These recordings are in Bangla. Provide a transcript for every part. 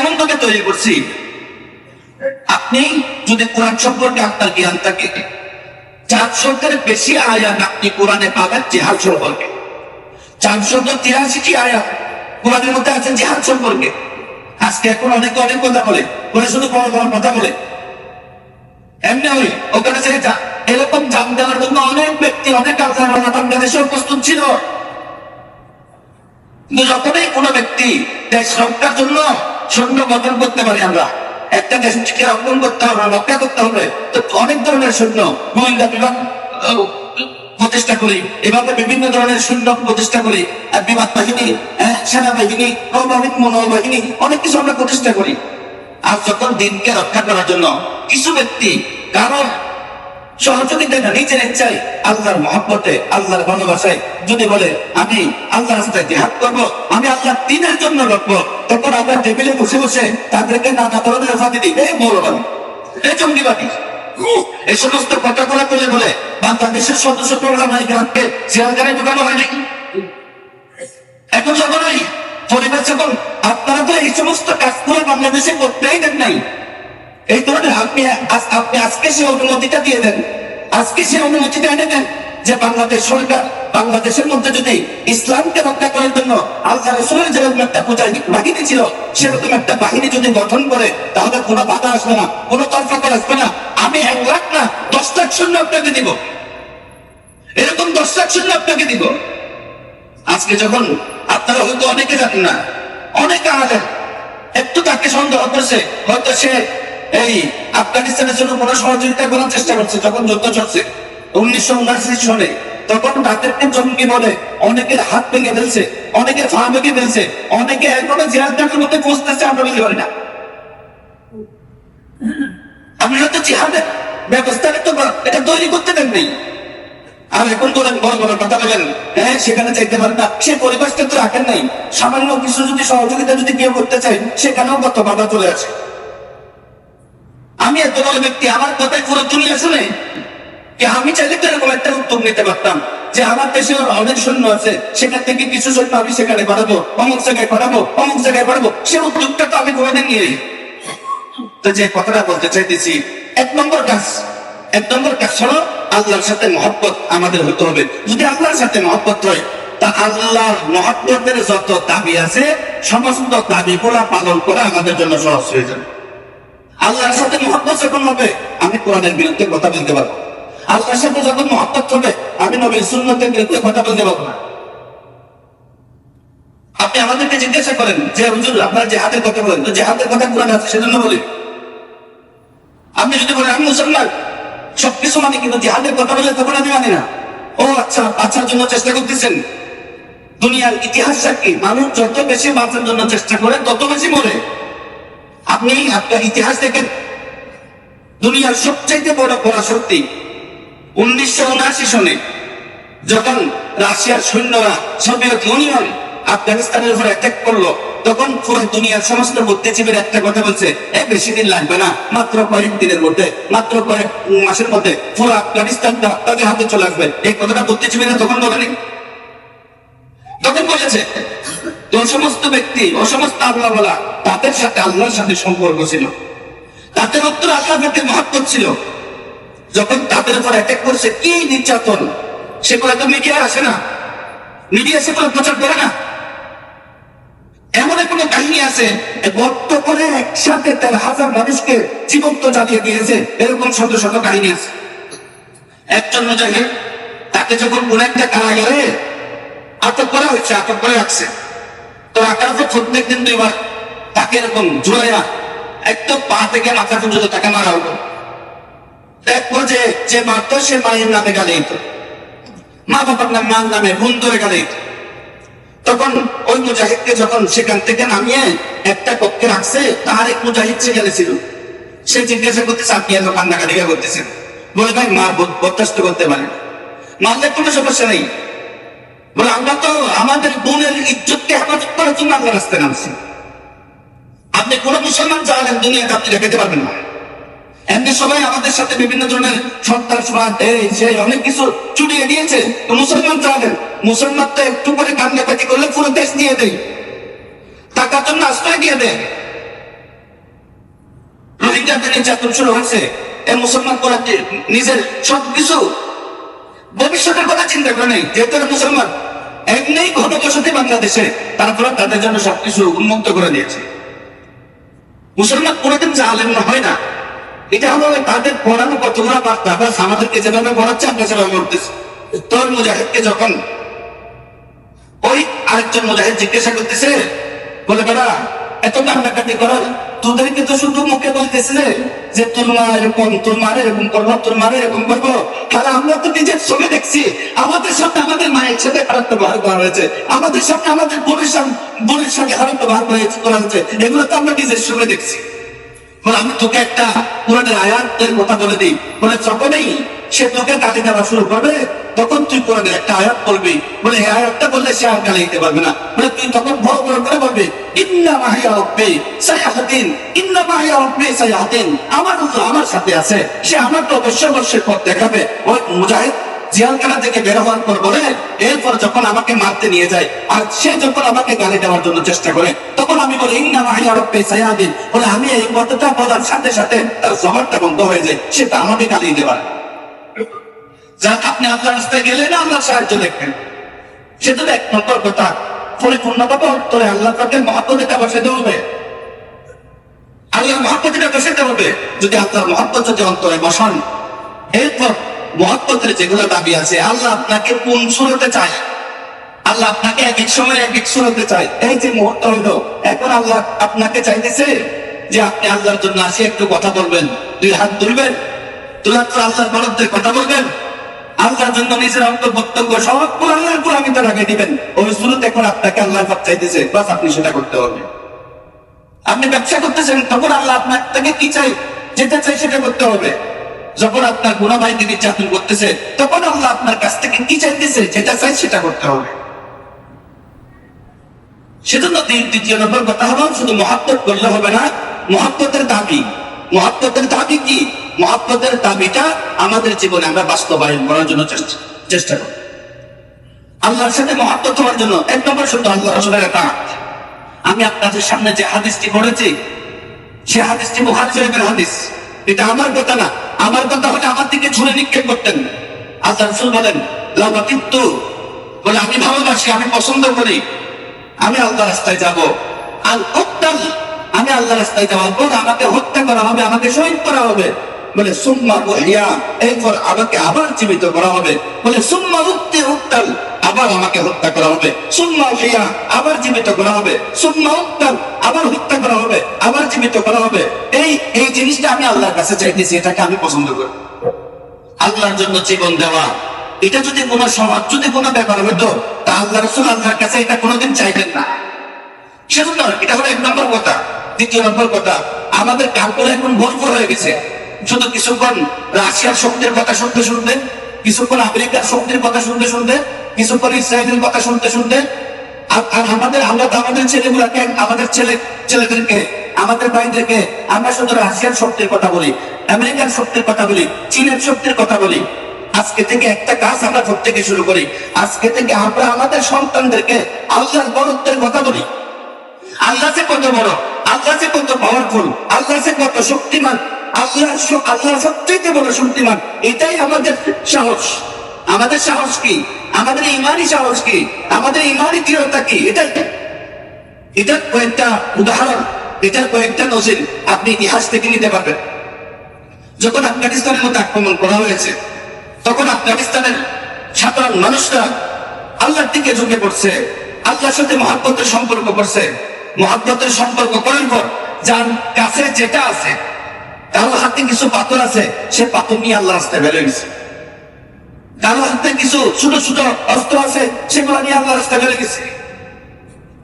এমন ভাবে তৈরি করছি। আপনি যদি কোরআন সম্পর্কে আপনার জ্ঞান থাকে বেশি আয়াত আপনি কোরআনে পাবেন, জেহাদ সম্পর্কে। চারশত তিরাশিটি আয়াত কোরআনের মধ্যে আছে, জেহাদ সম্পর্কে। আজকে এখন অনেকে কথা বলে বলে শুধু বড় বড় কথা বলে। এমনি ওই ওখানে যা, এরকম জাম দেওয়ার জন্য অনেক ব্যক্তি, অনেক আল্লাহ বাংলাদেশেও প্রস্তুত ছিল। যখনই কোনো ব্যক্তি দেশ রক্ষার জন্য সৈন্য গঠন করতে পারি আমরা। একটা দেশকে রক্ষণ করতে হবে রক্ষা করতে হবে। তো অনেক ধরনের সৈন্য গোয়েন্দা বিভাগ প্রতিষ্ঠা করি। এভাবে বিভিন্ন ধরনের সৈন্য প্রতিষ্ঠা করি। আর বিমান বাহিনী হ্যাঁ, সেনাবাহিনী নৌবাহিনী মনোবাহিনী অনেক কিছু আমরা প্রতিষ্ঠা করি। আর যখন দিনকে রক্ষা করার জন্য কিছু ব্যক্তি কারণ যদি বলে, আমি আল্লাহ রাস্তায় আমি আল্লাহ জন্য রাখব তখন টেবিলে বসে বসে তাদেরকে নানা ধরনের এই এই এই সমস্ত কথাগুলো বলে বলে, বাংলাদেশের সদস্য প্রোগ্রাম হয় আপনারা তো এই সমস্ত কাজ কাজগুলো বাংলাদেশে করতেই দেন নাই। এই ধরনের আপনি আপনি আজকে সে অনুমতিটা দিয়ে দেন। আজকে সে অনুমতিটা এনে দেন যে বাংলাদেশ সরকার বাংলাদেশের মধ্যে যদি ইসলামকে রক্ষা করার জন্য আল্লাহ রসুলের যেরকম একটা পূজা বাহিনী ছিল, সেরকম একটা বাহিনী যদি গঠন করে, তাহলে কোনো বাধা আসবে না, কোনো আসবে না। আমি এক লাখ না, দশ লাখ শূন্য আপনাকে দিব। এরকম দশ লাখ শূন্য আপনাকে দিব। আজকে যখন আপনারা হয়তো অনেকে জানেন না, অনেকে আমাদের একটু তাকে সন্দেহ করছে, হয়তো সে এই আফগানিস্তানের জন্য কোনো সহযোগিতা করার চেষ্টা করছে, যখন যুদ্ধ চলছে, উনিশশো উনআশি সনে, তখন তাদেরকে জঙ্গি বলে অনেকের হাত ভেঙে ফেলছে অনেকের পা ভেঙে ফেলছে, অনেকে এখনও জেহাদের মধ্যে পৌঁছতেছে আমরা বলতে পারি না। আপনারা তো তো এটা তৈরি করতে দেন নেই। আর এখন তোলেন বড় বড় কথা বলেন হ্যাঁ সেখানে চাইতে পারেন না, সে পরিবেশটা তো রাখেন নাই। সামান্য কিছু যদি সহযোগিতা যদি কেউ করতে চাই সেখানেও কত বাধা চলে আসে। আমি এত বড় ব্যক্তি, আমার কথায় পুরো দুনিয়া শুনে আমি চাইলে তো এরকম একটা উদ্যোগ নিতে পারতাম, যে আমার দেশে অনেক সৈন্য আছে, সেখান থেকে কিছু সৈন্য আমি সেখানে বাড়াবো অমুক জায়গায় বাড়াবো অমুক জায়গায় বাড়াবো সে উদ্যোগটা তো আমি কোনোদিন নিয়ে তো যে কথাটা বলতে চাইতেছি, এক নম্বর কাজ, এক নম্বর কাজ হলো আল্লাহর সাথে মহব্বত আমাদের হতে হবে। যদি আল্লাহর সাথে মহব্বত হয়, তা আল্লাহর মহব্বতের যত দাবি আছে, সমস্ত দাবি গুলা পালন করা আমাদের জন্য সহজ হয়ে যাবে। আল্লাহর সাথে মহব্বত যখন হবে, আমি কোরআনের বিরুদ্ধে কথা বলতে পারব। আল্লাহর সাথে যখন মহব্বত হবে, আমি নবীর সুন্নতের বিরুদ্ধে কথা বলতে পারব না। আপনি আমাদেরকে জিজ্ঞাসা করেন, যে হুজুর, আপনার যে হাতের কথা বলেন। যে হাতের কথা কোরআন আছে, সেজন্য বলি। আপনি যদি বলেন, আমি মুসলমান, সবকিছু মানে কিন্তু জিহাদের কথা বলে তখন আমি মানি না। ও আচ্ছা বাঁচার জন্য চেষ্টা করতেছেন। দুনিয়ার ইতিহাস কি, মানুষ যত বেশি বাঁচার জন্য চেষ্টা করে, তত বেশি মরে। আপনি আপনার ইতিহাস দেখেন। দুনিয়ার সবচাইতে বড় পরাশক্তি উনিশশো উনআশি সনে যখন রাশিয়ার সৈন্যরা সোভিয়েত ইউনিয়ন আফগানিস্তানের উপর অ্যাটাক করল, তখন পুরো দুনিয়ার সমস্ত বুদ্ধিজীবীর একটা কথা বলছে, এ, বেশি দিন লাগবে না। মাত্র কয়েক দিনের মধ্যে, মাত্র কয়েক মাসের মধ্যে পুরো আফগানিস্তানটা তাদের হাতে চলে আসবে। এই কথাটা বুদ্ধিজীবীরা তখন বলেনি। তখন বলেছে ও সমস্ত ব্যক্তি ও সমস্ত আল্লাহ বলা তাদের সাথে আল্লাহর সাথে সম্পর্ক ছিল। তাদের উত্তর আল্লাহ প্রতি মহত্ব ছিল। যখন তাদের উপর অ্যাটাক করছে, কি নির্যাতন? সেগুলো তো মিডিয়া আসে না? মিডিয়া সেগুলো প্রচার করে না? এমন কোনো কাহিনী আছে গর্ত করে একসাথে তেরো হাজার মানুষকে জীবন্ত জ্বালিয়ে দিয়েছে। এরকম শত শত কাহিনী আছে। একজন মুজাহিদ, তাকে যখন কোন একটা কারাগারে আটক করা হয়েছে, আটক করে রাখছে। তো প্রত্যেক দিন তাকে একদম পা থেকে মাথা পর্যন্ত তাকে যে সে মায়ের নামে তখন ওই মুজাহিদকে যখন সেখান থেকে নামিয়ে একটা কক্ষে রাখছে তার এক মুজাহিদ সেখানে ছিল। সে জিজ্ঞাসা করতেছে, আপনি এত কান্নাকাটি করতেছেন? বলে, ভাই, মা বরদাস্ত করতে পারে না। মারলে কোনো সমস্যা নেই। বলে, আমরা তো আমাদের বোনের ইজ্জতকে হেফাজত করার জন্য আমরা রাস্তায় নামছি। আপনি কোন মুসলমান জানেন দুনিয়াতে আপনি দেখাতে পারবেন না। এমনি সবাই আমাদের সাথে বিভিন্ন ধরনের সন্ত্রাসবাদ এই, সেই, অনেক কিছু চুটিয়ে দিয়েছে। তো মুসলমান জানেন মুসলমান তো একটু করে কান্নাকাটি করলে পুরো দেশ দিয়ে দেয়। টাকার জন্য আশ্রয় দিয়ে দেয়। নির্যাতন নির্যাতন শুরু হয়েছে। এই মুসলমান কোরআন নিজের সবকিছু ভবিষ্যতের কথা চিন্তা করে নেই, যেহেতু মুসলমান। এমনি ঘনবসতি বাংলাদেশে তারপরে তাদের জন্য সবকিছু উন্মুক্ত করে দিয়েছে। মুসলমান কোনোদিন না, হয় না। এটা হলো তাদের পড়ানো কতগুলো বার্তা বাস আমাদেরকে যেভাবে পড়াচ্ছে আমরা সেভাবে পড়তেছি। তোর মুজাহিদকে যখন ওই আরেকজন মুজাহিদ জিজ্ঞাসা করতেছে, বলে বেড়া এত কান্নাকাটি করো তোদেরকে তো শুধু মুখে বলতেছে যে তোর মা এরকম, তোর মার এরকম করব, তোর মার এরকম করব। তাহলে আমরা তো নিজের ছবি দেখছি। আমাদের সাথে আমাদের মায়ের সাথে খারাপ ব্যবহার করা হয়েছে। আমাদের সামনে আমাদের বোনের সামনে, বোনের সঙ্গে খারাপ ব্যবহার করা হয়েছে এগুলো তো আমরা নিজের সঙ্গে দেখছি। বলে, আমি তোকে একটা কোরআনের আয়াতের কথা বলে দিই। বলে, যখনই সে তোকে কাটি দেওয়া শুরু করবে, তখন তুই কোরআনের একটা আয়াত বলবি। বলে, এই আয়াতটা বললে সে আর দিতে পারবে না। বলে, তুই তখন বড় বড় করে বলবি, ইন্না মাহিয়া রব্বি সাইহাতিন ইন্না মাহিয়া রব্বি আমার আমার সাথে আছে, সে আমার তো অবশ্যই অবশ্যই পথ দেখাবে। ওই মুজাহিদ জিয়ালখানা থেকে বের হওয়ার পর বলে, এরপর যখন আমাকে মারতে নিয়ে যায়, আর সে যখন আমাকে গালি দেওয়ার জন্য চেষ্টা করে, তখন আমি বলি, ইন্না মাহিয়া রব্বি সাইহাতিন বলে, আমি এই কথাটা বলার সাথে সাথে তার জবাবটা বন্ধ হয়ে যায়, সেটা আমাকে গালি দিতে পারে যাক আপনি আল্লাহ রাস্তায় গেলে না আল্লাহ সাহায্য দেখবেন। সেটা তো এক নম্বর কথা পরিপূর্ণতা উত্তরে আল্লাহ তাকে মহাপতিটা বসাতে হবে। আল্লাহ মহাপতিটা বসাতে হবে। যদি আল্লাহর মহাপত যদি অন্তরে বসান, এরপর মহাপতের যেগুলো দাবি আছে, আল্লাহ আপনাকে কোন সুরতে চায়? আল্লাহ আপনাকে এক এক সময় এক এক সুরতে চায়। এই যে মুহূর্ত হইল এখন আল্লাহ আপনাকে চাইতেছে যে আপনি আল্লাহর জন্য আসি, একটু কথা বলবেন। দুই হাত তুলবেন তোলার পর আল্লাহর বরদের কথা বলবেন। আল্লাহর জন্য নিজের অন্ত বক্তব্য সব আল্লাহর উপর আমি তার আগে দিবেন। ওই শুরুতে এখন আপনাকে আল্লাহ চাইতেছে। বাস, আপনি সেটা করতে হবে। আপনি ব্যবসা করতেছেন, তখন আল্লাহ আপনার থেকে কি চাই? যেটা চাই সেটা করতে হবে। যখন আপনার গুণা ভাইকে নির্যাতন করতেছে, তখন আল্লাহ আপনার কাছ থেকে কি চাইতেছে, যেটা চাই সেটা করতে হবে। সেজন্য দ্বি- দ্বিতীয় নম্বর কথা হলো, শুধু মহাত্মত করলে হবে না মহাত্মতের দাবি। মহাত্মতের দাবি কি? মহাত্মতের দাবিটা আমাদের জীবনে আমরা বাস্তবায়ন করার জন্য চেষ্টা করি। আল্লাহর সাথে মহাত্মত হওয়ার জন্য এক নম্বর শুধু আল্লাহ রসুলের একটা আমি আপনাদের সামনে যে হাদিসটি পড়েছি, সে হাদিসটি শরীফের হাদিস। এটা আমার কথা না আমার কথা হলে আমার দিকে ছুড়ে নিক্ষেপ করতেন। রসুল বলেন কিন্তু বলে, আমি ভালোবাসি, আমি পছন্দ করি। আমি আল্লাহ রাস্তায় যাব। আর উত্তাল আমি আল্লাহ রাস্তায় যাওয়ার পর আমাকে হত্যা করা হবে, আমাকে শহীদ করা হবে। বলে, সুম্মা বহিয়া এরপর আমাকে আবার জীবিত করা হবে। বলে, সুম্মা উক্তি উত্তাল আবার আমাকে হত্যা করা হবে। সুম্মা হিয়া আবার জীবিত করা হবে। সুম্মা উত্তাল আবার হত্যা করা হবে, আবার জীবিত করা হবে। এই এই জিনিসটা আমি আল্লাহর কাছে চাইতেছি, এটাকে আমি পছন্দ করি। আল্লাহর জন্য জীবন দেওয়া। এটা যদি কোনো সমাজ, যদি কোনো ব্যাপার হতো, তা আল্লাহ রসুল আল্লাহর কাছে এটা কোনোদিন চাইবেন না। সেজন্য এটা হলো এক নম্বর কথা। দ্বিতীয় নম্বর কথা, আমাদের কাপড় এখন ভরপুর হয়ে গেছে। শুধু কিছুক্ষণ রাশিয়ার শক্তির কথা শুনতে শুনতে কিছুক্ষণ আমেরিকার শক্তির কথা শুনতে শুনতে, কিছুক্ষণ ইসরায়েলের কথা শুনতে শুনতে আর আমাদের, আমরা তো আমাদের ছেলেগুলাকে, আমাদের ছেলে ছেলেদেরকে, আমাদের আমরা শুধু রাশিয়ার শক্তির কথা বলি, আমেরিকার শক্তির কথা বলি, চীনের শক্তির কথা বলি। আজকে থেকে একটা কাজ আমরা প্রত্যেকে শুরু করি। আজকে থেকে আমরা আমাদের সন্তানদেরকে আল্লাহর বরত্বের কথা বলি। আল্লাহ যে কত বড়, আল্লাহ যে কত পাওয়ারফুল আল্লাহ যে কত শক্তিমান আল্লাহ আল্লাহ সবচেয়ে বড় শক্তিমান। এটাই আমাদের সাহস। আমাদের সাহস কি? আমাদের ইমানই সাহস কি? আমাদের ইমানই দৃঢ়তা কি? এটার কয়েকটা উদাহরণ, এটার কয়েকটা আপনি ইতিহাস থেকে নিতে পারবেন। যখন আফগানিস্তানের মধ্যে আক্রমণ করা হয়েছে, তখন আফগানিস্তানের সাধারণ মানুষরা আল্লাহর দিকে ঝুঁকে পড়ছে, আল্লাহর সাথে মহাব্বতের সম্পর্ক করছে। মহাব্বতের সম্পর্ক করার পর যার কাছে যেটা আছে কারও হাতে কিছু পাথর আছে, সে পাথর নিয়ে আল্লাহ রাস্তায় বেরোয় গেছে। কারও হাতে কিছু ছোট ছোট অস্ত্র আছে, সেগুলো নিয়ে আল্লাহ রাস্তায় বেরোয় গেছে।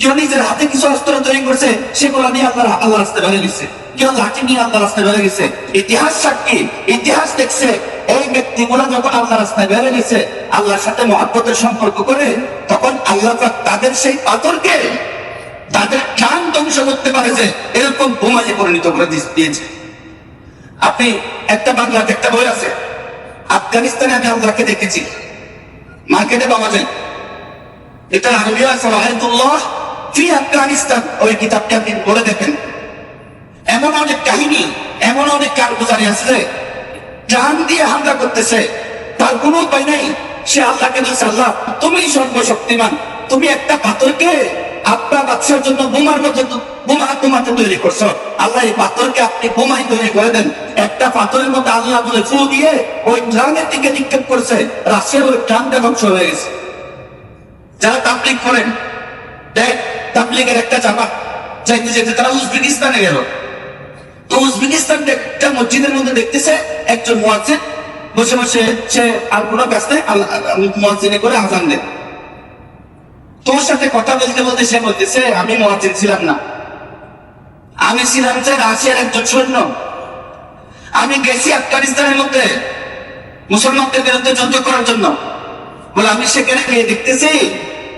কেউ নিজের হাতে কিছু অস্ত্র তৈরি করছে, সেগুলো নিয়ে আল্লাহ আল্লাহ রাস্তায় বেরিয়ে গেছে। কেউ লাঠি নিয়ে আল্লাহ রাস্তায় গেছে। ইতিহাস সাক্ষী, ইতিহাস দেখছে, এই ব্যক্তিগুলো যখন আল্লাহ রাস্তায় বেরিয়ে গেছে, আল্লাহর সাথে মহাব্বতের সম্পর্ক করে, তখন আল্লাহ তাদের সেই পাথরকে তাদের প্রাণ ধ্বংস করতে পারেছে এরকম বোমাজে পরিণত করে দিয়েছে। আপনি একটা বাংলাতে একটা বই আছে। আফগানিস্তানে আমি আল্লাহকে দেখেছি। মার্কেটে পাওয়া যায়। এটা সালাহাতুল্লাহ ফি আফগানিস্তান। ওই কিতাবটি আপনি পড়ে দেখেন। এমন অনেক কাহিনী, এমন অনেক কারগুজারি আছে জান দিয়ে হামলা করতেছে। তার কোনো উপায় নাই। সে আল্লাহকে বলছে, আল্লাহ তুমি সর্বশক্তিমান। তুমি একটা পাথরকে বাচ্চার জন্য, বোমার মতো বোমা তোমাকে তৈরি করছ। আল্লাহ এই পাথরকে আপনি বোমাই তৈরি করে দেন। একটা পাথরের মধ্যে আল্লাহ বলে, ফু দিয়ে ওই ট্রানের দিকে নিক্ষেপ করেছে। রাশিয়ার ওই ট্রানটা ধ্বংস হয়ে গেছে। যারা তাবলিক করেন, দেখ, তাবলিগের একটা জামা যাইতে যেতে তারা উজবেকিস্তানে গেল। তো উজবেকিস্তান একটা মসজিদের মধ্যে দেখতেছে একজন মুয়াজ্জিন। বসে বসে সে আর কোনো আল্লাহ করে আজান তোর সাথে কথা বলতে বলতে সে বলতেছে, আমি মুয়াজ্জিন ছিলাম না। আমি ছিলাম যে রাশিয়ার একজন সৈন্য। আমি গেছি আফগানিস্তানের মধ্যে মুসলমানদের বিরুদ্ধে যুদ্ধ করার জন্য। বলে, আমি সেখানে গিয়ে দেখতেছি,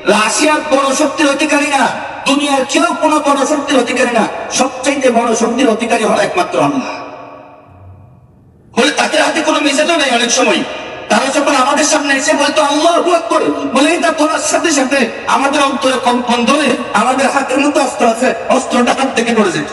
রাশিয়ার বড় শক্তির অধিকারী না, দুনিয়ার কেউ কোনো বড় শক্তির অধিকারী না, সবচাইতে বড় শক্তির অধিকারী হলো একমাত্র আল্লাহ। বলে, তাদের হাতে কোনো মেসেজও নেই অনেক সময়। তারা যখন আমাদের সামনে এসে বলতো, আল্লাহ করে বলে এটা বলার সাথে সাথে আমাদের অন্তরে কম্পন ধরে আমাদের হাতের মতো অস্ত্র আছে, অস্ত্রটা হাত থেকে পড়ে যেত।